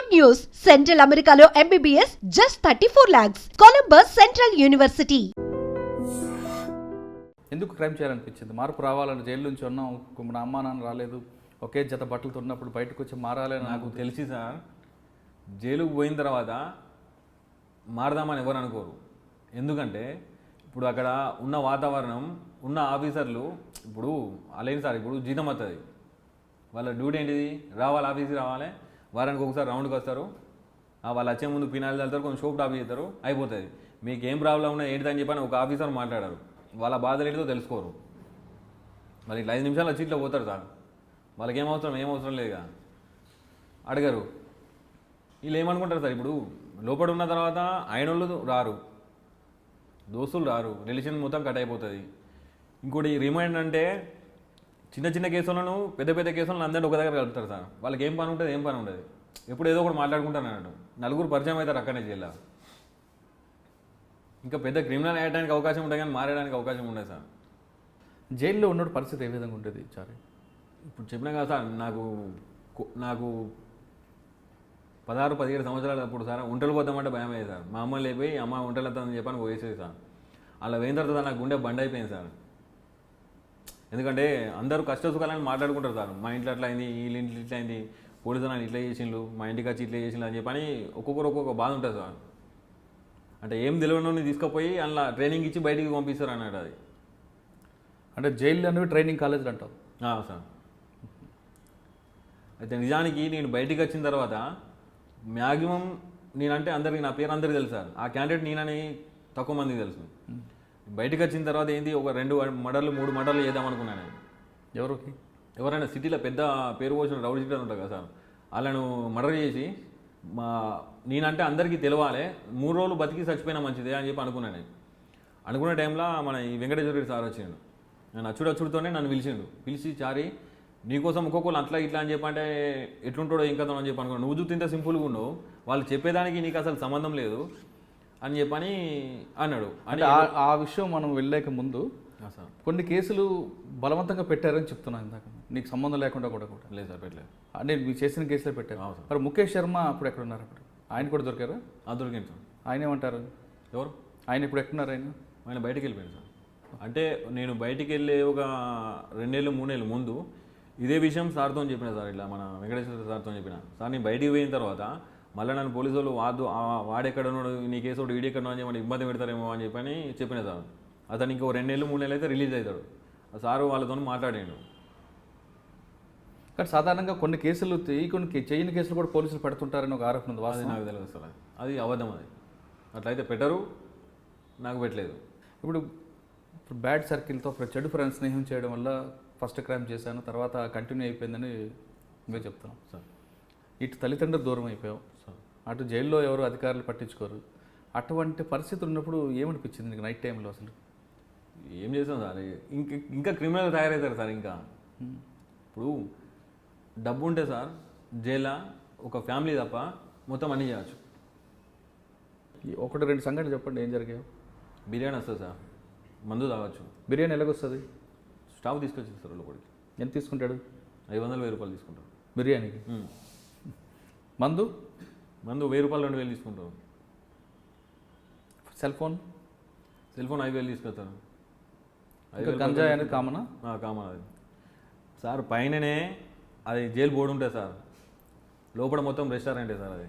Good news! Central Americano MBBS just 34 lakhs. Columbus Central University. ఎందుకు crime చేయాలనిపించింది? మార్పు రావాలని జైలు నుంచి ఉన్నాం. మన అమ్మా నాన్న రాలేదు. ఒకే జత బట్టలతో ఉన్నప్పుడు బయటకు వచ్చి మారాలని నాకు తెలిసి సార్. జైలుకు పోయిన తర్వాత మారదామని ఎవరు అనుకోరు. ఎందుకంటే ఇప్పుడు అక్కడ ఉన్న వాతావరణం ఉన్న ఆఫీసర్లు ఇప్పుడు అలాగే సార్ ఇప్పుడు జీతం వస్తుంది వాళ్ళ డ్యూటీ ఏంటిది? రావాలి ఆఫీస్కి రావాలి. వారానికి ఒకసారి రౌండ్కి వస్తారు. వాళ్ళు వచ్చే ముందు పినాలు చల్లుతారు కొంచెం షోప్ టాప్ చేస్తారు అయిపోతుంది. మీకు ఏం ప్రాబ్లం ఉన్నా ఏంటిదని చెప్పని ఒక ఆఫీసర్ మాట్లాడారు. వాళ్ళ బాధలు ఏంటిదో తెలుసుకోరు. వాళ్ళు ఇట్లా ఐదు నిమిషాలు వచ్చి ఇట్లా పోతారు సార్. వాళ్ళకి ఏం అవసరం ఏం అవసరం లేదుగా. అడగరు. వీళ్ళు ఏమనుకుంటారు సార్ ఇప్పుడు? లోపల ఉన్న తర్వాత ఆయన వాళ్ళు రారు. దోస్తులు రారు. రిలేషన్ మొత్తం కట్ అయిపోతుంది. ఇంకోటి రిమైండ్ అంటే చిన్న చిన్న కేసులను పెద్ద పెద్ద కేసులను అందరినీ ఒక దగ్గర కలుపుతారు సార్. వాళ్ళకి ఏం పని ఉంటుంది ఏం పని ఉండదు. ఎప్పుడు ఏదో ఒకటి మాట్లాడుకుంటారు అన్నట్టు. నలుగురు పరిచయం అవుతారు అక్కడనే జైల్లో. ఇంకా పెద్ద క్రిమినల్ అయ్యడానికి అవకాశం ఉంటుంది కానీ మారడానికి అవకాశం ఉండదు సార్. జైల్లో ఉన్న పరిస్థితి ఏ విధంగా ఉంటుంది చారి? ఇప్పుడు చెప్పినా కదా సార్ నాకు నాకు పదహారు పదిహేడు సంవత్సరాలు అప్పుడు సార్ ఒంటలు పోతామంటే భయం అయ్యేది సార్. మా అమ్మ లేపోయి అమ్మ ఒంటలు వస్తుందని చెప్పని పోయేసేది సార్. అలా పోయిన తర్వాత నాకు గుండె బండ్ అయిపోయింది సార్. ఎందుకంటే అందరూ కష్ట సుఖాలని మాట్లాడుకుంటారు సార్. మా ఇంట్లో అట్లా అయింది వీళ్ళ ఇంట్లో ఇట్లా అయింది పోలీసు నన్ను ఇట్లా చేసిండ్రు మా ఇంటికి వచ్చి ఇట్లా చేసిండ్రు అని చెప్పని ఒక్కొక్కరు ఒక్కొక్క బాధ ఉంటుంది సార్. అంటే ఏం తెలియని తీసుకుపోయి అందులో ట్రైనింగ్ ఇచ్చి బయటికి పంపిస్తారు అన్నాడు అది. అంటే జైలు అనేవి ట్రైనింగ్ కాలేజీలు అంటావు? సార్. అయితే నిజానికి నేను బయటికి వచ్చిన తర్వాత మ్యాక్సిమం నేనంటే అందరికి నా పేరు అందరికీ తెలుసు సార్. ఆ క్యాండిడేట్ నేనని తక్కువ మందికి తెలుసు. బయటికి వచ్చిన తర్వాత ఏంటి ఒక రెండు మడర్లు మూడు మడర్లు చేద్దామనుకున్నాను నేను. ఎవరికి? ఎవరైనా సిటీలో పెద్ద పేరు పోసిన రౌడీ సిటీ ఉంటారు కదా సార్. వాళ్ళను మర్డర్ చేసి మా నేనంటే అందరికీ తెలవాలి. మూడు రోజులు బతికి చచ్చిపోయినా మంచిదే అని చెప్పి అనుకున్నాను నేను. అనుకునే టైంలో మన ఈ వెంకటేశ్వర సార్ వచ్చిండు. నేను అచ్చుడు అచ్చుడుతోనే నన్ను పిలిచిండు. పిలిచి చారి నీకోసం ఒక్కొక్కరు అట్లా ఇట్లా అని చెప్పి అంటే ఎట్లుంటాడో ఇంకా అని చెప్పి అనుకున్నాను నువ్వు చూస్తే సింపుల్గా ఉండవు వాళ్ళు చెప్పేదానికి నీకు అసలు సంబంధం లేదు. అని చెప్పని అన్నాడు. అని అంటే ఆ- విషయం మనం వెళ్ళలేక ముందు కొన్ని కేసులు బలవంతంగా పెట్టారని చెప్తున్నాను ఇందాక నీకు సంబంధం లేకుండా కూడా కూడా. లేదు సార్ పెట్టలేదు. అంటే మీరు చేసిన కేసులే పెట్టారు. సార్. మరి ముఖేష్ శర్మ అప్పుడు ఎక్కడ ఉన్నారు అప్పుడు? ఆయన కూడా దొరికారా? ఆ దొరికింది సార్. ఆయన ఏమంటారు? ఎవరు? ఆయన ఇప్పుడు ఎక్కడున్నారు ఆయన? ఆయన బయటికి వెళ్ళిపోయాడు సార్. అంటే నేను బయటికి వెళ్ళే ఒక రెండేళ్ళు మూడేళ్ళు ముందు ఇదే విషయం సార్తో చెప్పిన సార్ ఇట్లా మన వెంకటేశ్వర సార్తో చెప్పిన. సార్ నేను బయటికి పోయిన తర్వాత మళ్ళీ నన్ను పోలీసు వాళ్ళు వాడెక్కడ ఉన్నాడు నీ కేసు వాడు వీడెక్కడ అని చెప్పి ఇబ్బంది పెడతారేమో అని చెప్పని చెప్పిన సార్. అతను ఇంకో రెండేళ్ళు మూడేళ్ళు అయితే రిలీజ్ అవుతాడు. సారు వాళ్ళతో మాట్లాడాడు. కానీ సాధారణంగా కొన్ని కేసులు ఈ కొన్ని చేయని కేసులు కూడా పోలీసులు పెడుతుంటారని ఒక ఆరోపణ ఉంది వాస్తవం. నాకు తెలియదు సార్ అది అబద్ధం అది. అట్లయితే పెట్టరు నాకు పెట్టలేదు. ఇప్పుడు ఇప్పుడు బ్యాడ్ సర్కిల్తో చెడు ఫ్రెండ్స్ స్నేహం చేయడం వల్ల ఫస్ట్ క్రైమ్ చేశాను తర్వాత కంటిన్యూ అయిపోయిందని నువ్వే చెప్తున్నాం. సార్. ఇటు తల్లిదండ్రులు దూరం అయిపోయావు సార్. అటు జైల్లో ఎవరు అధికారులు పట్టించుకోరు. అటువంటి పరిస్థితులు ఉన్నప్పుడు ఏమనిపించింది నీకు నైట్ టైంలో అసలు? ఏం చేస్తాం సార్? ఇంకా ఇంకా క్రిమినల్ తయారవుతారు సార్ ఇంకా. ఇప్పుడు డబ్బు ఉంటే సార్ జైల్లో ఒక ఫ్యామిలీ తప్ప మొత్తం అన్నీ చేయవచ్చు ఒకటి రెండు సంఘటనలు చెప్పండి ఏం జరిగాయో. బిర్యానీ వస్తుంది సార్. మందు తాగొచ్చు. బిర్యానీ ఎలాగొస్తుంది? స్టావ్ తీసుకొచ్చింది సార్ లోపలికి ఎంత తీసుకుంటాడు? ఐదు వందలు వెయ్యి రూపాయలు తీసుకుంటారు. బిర్యానీకి. మందు? మందు వెయ్యి రూపాయలు రెండు వేలు తీసుకుంటారు. Cell phone? సెల్ ఫోన్ ఐదు వేలు వేలు గంజాయి అనేది కామనా? కామన్ అది. సార్ పైననే అది జైలు బోర్డు ఉంటుంది సార్. లోపల మొత్తం రెస్టారెంటే సార్ అది.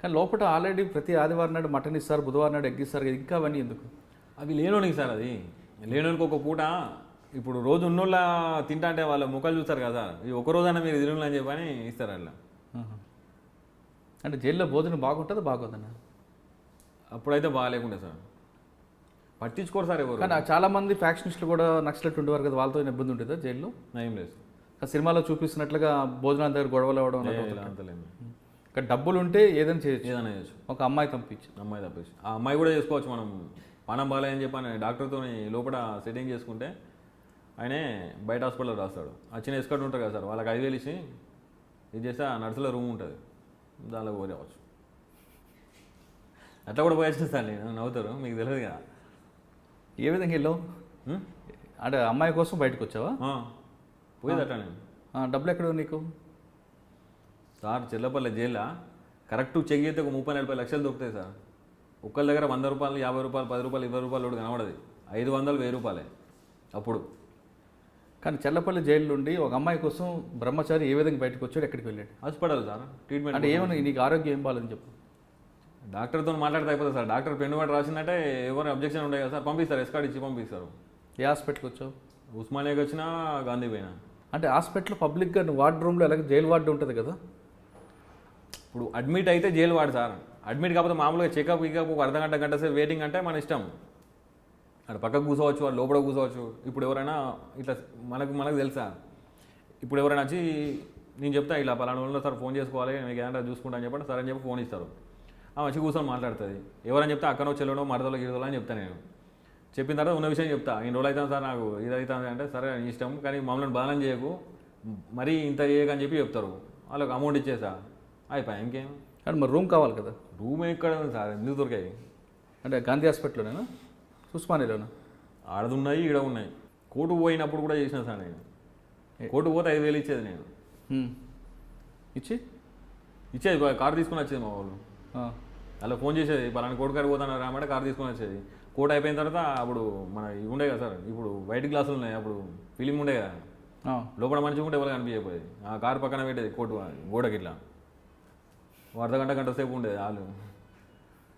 కానీ లోపల ఆల్రెడీ ప్రతి ఆదివారం నాడు మటన్ ఇస్తారు బుధవారం నాడు ఎగ్ ఇస్తారు కదా, ఇంకా అవన్నీ ఎందుకు? అవి లేనోనికి సార్ అది. లేనోనికి ఒక పూట ఇప్పుడు రోజు ఉన్నోళ్ళ తింటా అంటే వాళ్ళ ముఖాలు చూస్తారు కదా. ఈ ఒక రోజైనా మీరు తిరుగులు అని చెప్పని ఇస్తారు అట్లా. అంటే జైల్లో భోజనం బాగుంటుందా బాగోదన్నా అప్పుడైతే బాగాలేకుండే సార్. పట్టించుకోరు సార్ ఎవరు. కానీ చాలా మంది ఫ్యాక్షనిస్టులు కూడా నక్సలెట్ ఉండేవారు కదా వాళ్ళతో ఇబ్బంది ఉంటుందా జైల్లో? ఏం లేదు కానీ సినిమాలో చూపిస్తున్నట్లుగా భోజనాల దగ్గర గొడవలు అవ్వడం కానీ డబ్బులు ఉంటే ఏదైనా చేయొచ్చు. ఏదైనా చేయొచ్చు. ఒక అమ్మాయి పంపించు అమ్మాయి తప్పేసి ఆ అమ్మాయి కూడా చేసుకోవచ్చు మనం. పానం బాగాలేదని చెప్పని డాక్టర్తో లోపల సెట్టింగ్ చేసుకుంటే ఆయనే బయట హాస్పిటల్లో రాస్తాడు. వచ్చిన ఎస్కట్ ఉంటారు కదా సార్ వాళ్ళకి ఐదు వేలు ఇచ్చి ఇది చేస్తే ఆ నర్సులో రూమ్ ఉంటుంది. దానిలో పోరేవచ్చు అట్లా కూడా పోయొచ్చు సార్ నేను నవ్వుతారు మీకు తెలియదు కదా. ఏ విధంగా వెళ్ళావు? అంటే అమ్మాయి కోసం బయటకు వచ్చావా? ఆ, పోయేది అట్లా నేను ఆ, డబ్బులు ఎక్కడ నీకు? సార్ చెల్లపల్లి జైల్లో కరెక్ట్ చెక్ చేస్తే ఒక ముప్పై నలభై లక్షలు దొరుకుతాయి సార్. ఒక్కళ్ళ దగ్గర వంద రూపాయలు యాభై రూపాయలు పది రూపాయలు ఇరవై రూపాయలు కూడా కనబడదు. ఐదు వందలు వెయ్యి రూపాయలే అప్పుడు. కానీ చెల్లపల్లి జైలు నుండి ఒక అమ్మాయి కోసం బ్రహ్మచారి ఏ విధంగా బయటకు వచ్చాడు ఎక్కడికి వెళ్ళాడు? హాస్పిటల్ సార్ ట్రీట్మెంట్ అంటే ఏమన్నా నీకు ఆరోగ్యం ఏం బాగాలని చెప్పు. డాక్టర్తో మాట్లాడితే అయిపోతుంది సార్. డాక్టర్ పెన్ను వాటి రాసిందంటే ఎవరు అబ్జెక్షన్ ఉండే కదా సార్. పంపిస్తారు ఎస్కార్డ్ ఇచ్చి పంపిస్తారు. ఏ హాస్పిటల్కి వచ్చావు? ఉస్మానియాకి వచ్చినా గాంధీ పోయినా. అంటే హాస్పిటల్ పబ్లిక్గా వార్డ్ రూమ్లో ఎలాగ జైలు వార్డు ఉంటుంది కదా? ఇప్పుడు అడ్మిట్ అయితే జైలు వాడు సార్. అడ్మిట్ కాకపోతే మామూలుగా చెకప్ గికప్ ఒక అర్ధ గంట గంట సేపు వెయిటింగ్ అంటే మన ఇష్టం. అక్కడ పక్కకు కూర్చోవచ్చు వాళ్ళు లోపల కూర్చోవచ్చు ఇప్పుడు ఎవరైనా ఇట్లా మనకు మనకు తెలుసా? ఇప్పుడు ఎవరైనా వచ్చి నేను చెప్తా ఇలా పలానా వాళ్ళు సార్ ఫోన్ చేసుకోవాలి మీకు ఏదైనా చూసుకుంటా అని చెప్పండి సరే అని చెప్పి ఫోన్ ఇస్తారు. ఆ వచ్చి కూర్చొని మాట్లాడుతుంది. ఎవరైనా చెప్తే అక్కడో చెల్లడో మరదలో గిరదలో అని చెప్తాను నేను. చెప్పిన తర్వాత ఉన్న విషయం చెప్తా. ఇన్ని రోజులు అవుతాను సార్ నాకు ఇది అవుతుంది అంటే సరే ఇష్టం కానీ మమ్మల్ని బాలన చేయకు. మరీ ఇంత చేయకని చెప్పి చెప్తారు. వాళ్ళకి అమౌంట్ ఇచ్చేసా. అయిపోయా ఇంకేం? కానీ మరి రూమ్ కావాలి కదా. రూమ్ ఎక్కడ ఉంది సార్? ఎందుకు దొరికాయి? అంటే గాంధీ హాస్పిటల్లోనేనా? ఉస్మానియాలోనా ఆడది ఉన్నాయి ఈడ ఉన్నాయి కోర్టు పోయినప్పుడు కూడా చేసిన సార్ నేను. కోర్టు పోతే ఐదు వేలు ఇచ్చేది నేను. ఇచ్చి? ఇచ్చేది కారు తీసుకుని వచ్చేది మా వాళ్ళు. అలా ఫోన్ చేసేది పలానా కోర్టు కాడికి పోతాను రామంటే కారు తీసుకొని వచ్చేది. కోర్టు అయిపోయిన తర్వాత అప్పుడు మన ఇవి ఉండే కదా సార్ ఇప్పుడు వైట్ గ్లాసులు ఉన్నాయి అప్పుడు ఫిలిం ఉండే కదా. లోపల మంచిగా ఉంటే ఎవరు కనిపించకపోయేది ఆ కారు పక్కన పెట్టేది కోర్టు గోడకి ఇట్లా. అర్ధ గంట గంట సేపు ఉండేది వాళ్ళు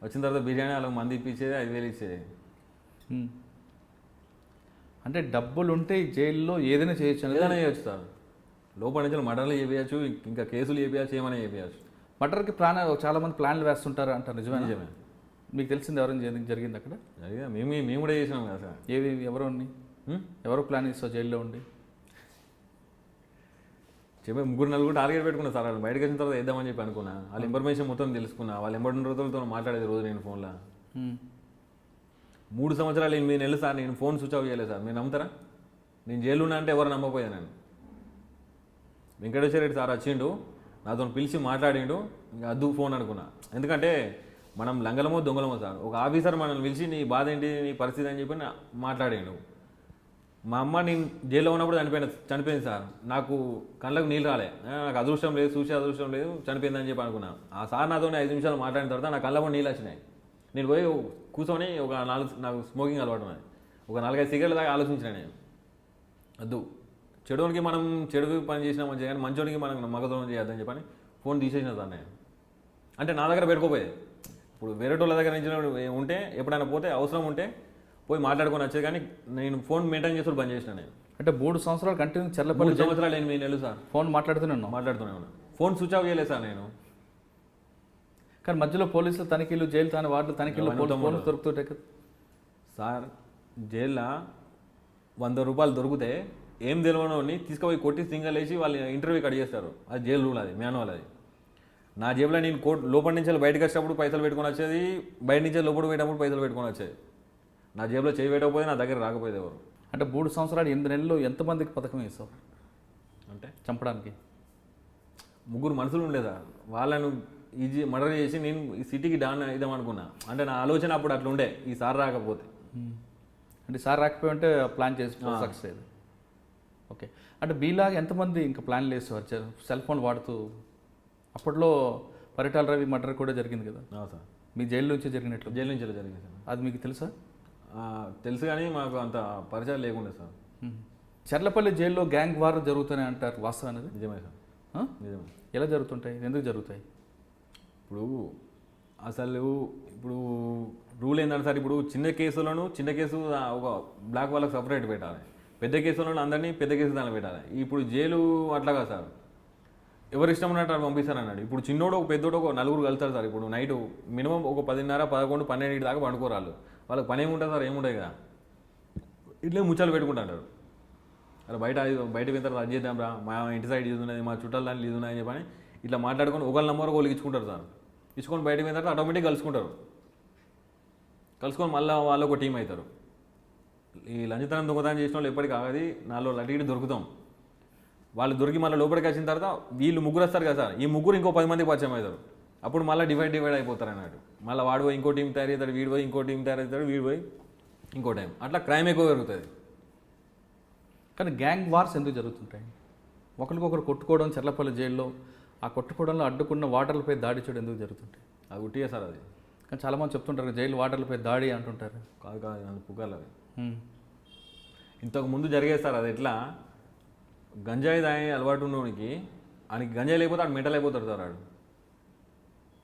వచ్చిన తర్వాత బిర్యానీ వాళ్ళకి మంది ఇప్పించేది ఐదు వేలు ఇచ్చేది. అంటే డబ్బులు ఉంటే జైల్లో ఏదైనా చేయొచ్చు ఏదైనా చేయొచ్చు సార్. లోపల నుంచి మర్డర్లు చేపించచ్చు ఇంకా కేసులు చేపించచ్చు ఏమైనా చేపించచ్చు మటర్కి ప్లాన్ చాలా మంది ప్లాన్లు వేస్తుంటారు అంటారు నిజమే నిజమే. మీకు తెలిసింది ఎవరైనా జరిగి- జరిగింది అక్కడ? మేము మేము కూడా చేసినాం కదా సార్. ఏవి ఎవరు ఉన్ని? హ్మ్? ఎవరు ప్లాన్ చేస్తావు జైల్లో ఉండి? చెప్పే ముగ్గురు నలుగురు టార్గెట్ పెట్టుకున్నా సార్ వాళ్ళు బయటకు వచ్చిన తర్వాత వేద్దామని చెప్పి అనుకున్నా. వాళ్ళ ఇన్ఫర్మేషన్ మొత్తం తెలుసుకున్నా. వాళ్ళు ఎంబడి రోజులతో మాట్లాడేది రోజు నేను ఫోన్లో. మూడు సంవత్సరాలు ఎనిమిది నెలలు సార్ నేను ఫోన్ స్విచ్ ఆఫ్ చేయలేదు సార్. మీరు నమ్ముతారా? నేను జైలు ఉన్నా అంటే ఎవరు నమ్మపోయాను నేను వెంకటేశ్వర రెడ్డి సార్ వచ్చిండు నాతో పిలిచి మాట్లాడిండు ఇంకా అద్దు ఫోన్ అనుకున్నా. ఎందుకంటే మనం లంగలమో దొంగలమో సార్ ఒక ఆఫీసర్ మనల్ని పిలిచి నీ బాధ ఏంటి నీ పరిస్థితి అని చెప్పి మాట్లాడిండు. మా అమ్మ నేను జైల్లో ఉన్నప్పుడు చనిపోయిన చనిపోయింది సార్. నాకు కళ్ళకు నీళ్ళు రాలే. నాకు అదృష్టం లేదు చూసే అదృష్టం లేదు చనిపోయిందని చెప్పి అనుకున్నా. ఆ సార్ నాతో ఐదు నిమిషాలు మాట్లాడిన తర్వాత నా కళ్ళ నీళ్ళు వచ్చినాయి. నేను పోయి కూర్చొని ఒక నాలుగు నాకు స్మోకింగ్ అలవాటు ఉన్నది ఒక నాలుగైదు సిగరెట్ దాకా ఆలోచించిన నేను. వద్దు. చెడునికి మనం చెడు పని చేసినా మంచిగా కానీ మంచోడికి మనం మగదోనం చేయొద్దని చెప్పని ఫోన్ తీసేసిన సార్ నేను. అంటే నా దగ్గర పెట్టుకోపోయేది ఇప్పుడు వేరే వాళ్ళ దగ్గర నుంచి ఉంటే ఎప్పుడైనా పోతే అవసరం ఉంటే పోయి మాట్లాడుకొని వచ్చేది కానీ నేను ఫోన్ మెయింటైన్ చేస్తూ బంద్ చేసిన నేను. అంటే మూడు సంవత్సరాలు కంటిన్యూ చెల్లపల్లి సంవత్సరాలు ఎనిమిది నెలలు సార్. ఫోన్ మాట్లాడుతూనే ఉన్నాం మాట్లాడుతూనే ఉన్నా. ఫోన్ స్విచ్ ఆఫ్ చేయలేదు సార్ నేను. కానీ మధ్యలో పోలీసులు తనిఖీలు జైలు తాని వార్డులు తనిఖీలు ఫోన్లు దొరుకుతుంటాయి కదా. సార్ జైల్లో వంద రూపాయలు దొరికితే ఏం తెలియని తీసుకుపోయి కొట్టి సింగల్ వేసి వాళ్ళు ఇంటర్వ్యూ కట్ చేస్తారు అది జైలు రూల్ అది మాన్యువల్ అది. నా జేబులో నేను కోట్ లోపల నుంచి బయటకు వచ్చేటప్పుడు పైసలు పెట్టుకొని వచ్చేది బయట నుంచి లోపల పోయేటప్పుడు పైసలు పెట్టుకొని వచ్చేది. నా జేబులో చేయి పెట్టకపోతే నా దగ్గర రాకపోయేది ఎవరు? అంటే మూడు సంవత్సరాలు ఎనిమిది నెలల్లో ఎంతమందికి పథకం వేస్తావు అంటే? చంపడానికి? ముగ్గురు మనుషులు ఉండేదా? వాళ్ళను ఈజీ మర్డర్ చేసి నేను ఈ సిటీకి డాన్ ఇద్దాం అనుకున్నా. అంటే నా ఆలోచన అప్పుడు అట్లా ఉండే ఈ సార్ రాకపోతే. అంటే సార్ రాకపోయి ఉంటే ప్లాన్ చేసి సక్సెస్ అయ్యేది. ఓకే. అంటే మీలాగా ఎంతమంది ఇంకా ప్లాన్లు వేసేవారు? చ- సెల్ ఫోన్ వాడుతూ. అప్పట్లో పరిటాల రవి మర్డర్ కూడా జరిగింది కదా. సార్. మీ జైలు నుంచి జరిగినట్లు? జైలు నుంచి జరిగింది సార్. అది మీకు తెలుసా? తెలుసు కానీ మాకు అంత పరిచయం లేకుండే సార్. మ్మ్. చర్లపల్లి జైల్లో గ్యాంగ్ వార్ జరుగుతున్నాయి అంటారు వాస్తవం అనేది? నిజమే సార్? నిజమే. ఎలా జరుగుతుంటాయి? ఎందుకు జరుగుతాయి? ఇప్పుడు అసలు ఇప్పుడు రూల్ ఏంటంటే సార్ ఇప్పుడు చిన్న కేసులను చిన్న కేసు ఒక బ్లాక్ వాళ్ళకి సపరేట్ పెట్టాలి. పెద్ద కేసులను అందరినీ పెద్ద కేసు దానిలో పెట్టాలి. ఇప్పుడు జైలు అట్లాగా సార్. ఎవరు ఇష్టం ఉన్నట్టు అట్లా పంపిస్తారు అన్నాడు ఇప్పుడు చిన్నోడు ఒక పెద్దోడు ఒక నలుగురు కలుస్తారు సార్. ఇప్పుడు నైట్ మినిమం ఒక పదిన్నర పదకొండు పన్నెండు దాకా పండుకోరాళ్ళు వాళ్ళకి పని ఏముంటుంది సార్? ఏముంటాయి కదా. ఇట్లే ముచ్చాలు పెట్టుకుంటారు అలా బయట బయట పోయిన తర్వాత అది చేద్దాం రా మా ఇంటి సైడ్ ఇది ఉన్నది మా చుట్టాలు దాంట్లో ఇది ఉన్నది అని చెప్పని ఇట్లా మాట్లాడుకొని ఒకళ్ళ నెంబర్ ఒకళ్ళు ఇచ్చుకుంటారు సార్. ఇచ్చుకొని బయటకు పోయిన తర్వాత ఆటోమేటిక్ కలుసుకుంటారు. కలుసుకొని మళ్ళీ వాళ్ళు ఒక టీం అవుతారు. ఈ లంచతనం దొంగతనం చేసిన వాళ్ళు ఎప్పటికీ ఆగది. నాలో లటికి దొరుకుతాం. వాళ్ళు దొరికి మళ్ళీ లోపలికి వచ్చిన తర్వాత వీళ్ళు ముగ్గురు వస్తారు కదా సార్. ఈ ముగ్గురు ఇంకో పది మంది పరిచయం అవుతారు. అప్పుడు మళ్ళీ డివైడ్ డివైడ్ అయిపోతారు అన్నట్టు. మళ్ళీ వాడు పోయి ఇంకో టీం తయారవుతాడు వీడు పోయి ఇంకో టీం తయారవుతాడు వీడు పోయి ఇంకో టైం. అట్లా క్రైమ్ ఎక్కువ పెరుగుతుంది కానీ గ్యాంగ్ వార్స్ ఎందుకు జరుగుతుంటాయి? ఒకరికొకరు కొట్టుకోవడం చెర్లపల్లి జైల్లో ఆ కొట్టుకోవడంలో అడ్డుకున్న వాటర్లపై దాడి చూడు ఎందుకు జరుగుతుంటాయి అది ఉట్టిగా సార్ అది. కానీ చాలామంది చెప్తుంటారు జైలు వాటర్లపై దాడి అంటుంటారు. కాదు కాదు అది పుకార్లు అవి. ఇంతకు ముందు జరిగేది సార్ అది ఎట్లా? గంజాయి తాగి అలవాటు ఉన్నోడికి ఆయనకి గంజాయి లేకపోతే ఆడు మెంటల్ అయిపోతాడు సార్ ఆడు.